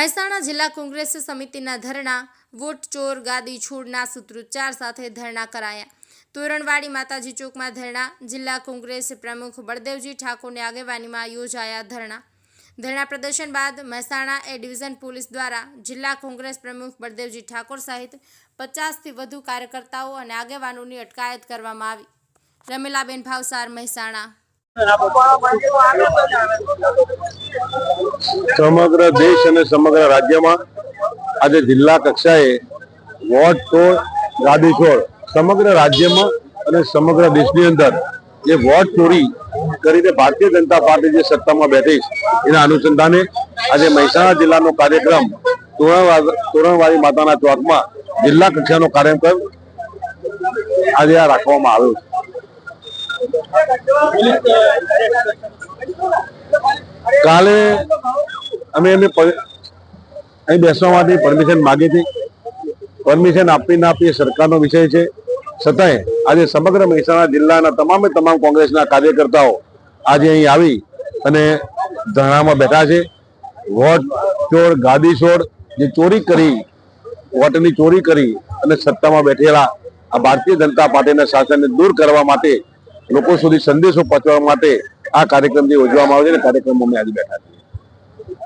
મહેસાણા જિલ્લા કોંગ્રેસ સમિતિના ધરણા, વોટ ચોર, ગાદી છોડના સૂત્રોચ્ચાર સાથે ધરણા કરાયા. તોરણવાડી માતાજી ચોકમાં ધરણા, જિલ્લા કોંગ્રેસ પ્રમુખ બળદેવજી ઠાકોરની આગેવાનીમાં યોજાયા ધરણા. ધરણા પ્રદર્શન બાદ મહેસાણા એ ડિવિઝન પોલીસ દ્વારા જિલ્લા કોંગ્રેસ પ્રમુખ બળદેવજી ઠાકોર સહિત પચાસથી વધુ કાર્યકર્તાઓ અને આગેવાનોની અટકાયત કરવામાં આવી. રમીલાબેન ભાવસાર, મહેસાણા. સમગ્ર દેશ અને સમગ્ર રાજ્યમાં આજે જિલ્લા કક્ષાએ વોટ છોડ ગાડી છોડ સમગ્ર રાજ્યમાં અને સમગ્ર દેશની અંદર જે વોટ ચોરી કરીને ભારતીય જનતા પાર્ટી જે સત્તામાં બેઠી એના અનુસંધાને આજે મહેસાણા જિલ્લાનો કાર્યક્રમ તોરણવા- તોરણવાડી માતાના ચોકમાં જિલ્લા કક્ષાનો કાર્યક્રમ આજે આ રાખવામાં આવ્યો કાલે અમે એમને અહીં બેસવા માટે પરમિશન માગી હતી. પરમિશન આપી ના આપી સરકારનો વિષય છે. છતાંય આજે સમગ્ર મહેસાણા જિલ્લાના તમામે તમામ કોંગ્રેસના કાર્યકર્તાઓ આજે અહીં આવી અને ધરણામાં બેઠા છે. વોટ ચોર, ગાદી છોડ જે ચોરી કરી, વોટની ચોરી કરી અને સત્તામાં બેઠેલા આ ભારતીય જનતા પાર્ટીના શાસનને દૂર કરવા માટે લોકો સુધી સંદેશો પહોંચવા માટે આ કાર્યક્રમ જે યોજવામાં આવે છે ને કાર્યક્રમમાં અમે આજે બેઠા છે